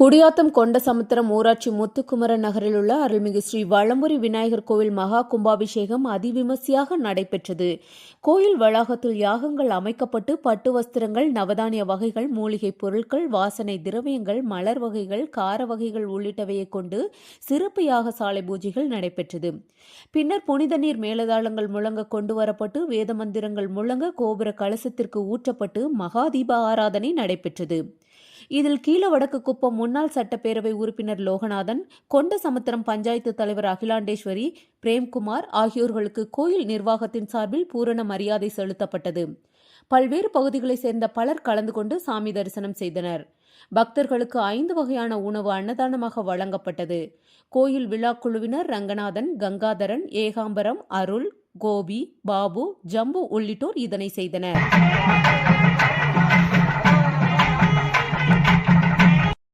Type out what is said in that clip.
குடியாத்தம் கொண்ட சமுத்திரம் ஊராட்சி முத்துக்குமரன் நகரில் உள்ள அருள்மிகு ஸ்ரீ வளம்புரி விநாயகர் கோவில் மகா கும்பாபிஷேகம் அதிவிமர்சையாக நடைபெற்றது. கோயில் வளாகத்தில் யாகங்கள் அமைக்கப்பட்டு பட்டு வஸ்திரங்கள் நவதானிய வகைகள் மூலிகைப் பொருட்கள் வாசனை திரவியங்கள் மலர் வகைகள் கார வகைகள் உள்ளிட்டவையை கொண்டு சிறப்பு யாக சாலை பூஜைகள் நடைபெற்றது. பின்னர் புனித நீர் மேலதாளங்கள் முழங்க கொண்டு வரப்பட்டு வேத மந்திரங்கள் முழங்க கோபுர கலசத்திற்கு ஊற்றப்பட்டு மகாதீப ஆராதனை நடைபெற்றது. இதில் கீழ வடக்கு குப்பம் முன்னாள் சட்டப்பேரவை உறுப்பினர் லோகநாதன் கொண்ட சமுத்திரம் பஞ்சாயத்து தலைவர் அகிலாண்டேஸ்வரி பிரேம்குமார் ஆகியோர்களுக்கு கோயில் நிர்வாகத்தின் சார்பில் பூரண மரியாதை செலுத்தப்பட்டது. பல்வேறு பகுதிகளைச் சேர்ந்த பலர் கலந்து கொண்டு சாமி தரிசனம் செய்தனர். பக்தர்களுக்கு ஐந்து வகையான உணவு அன்னதானமாக வழங்கப்பட்டது. கோயில் விழா குழுவினர் ரங்கநாதன் கங்காதரன் ஏகாம்பரம் அருள் கோபி பாபு ஜம்பு உள்ளிட்டோர் இதனை செய்தனர்.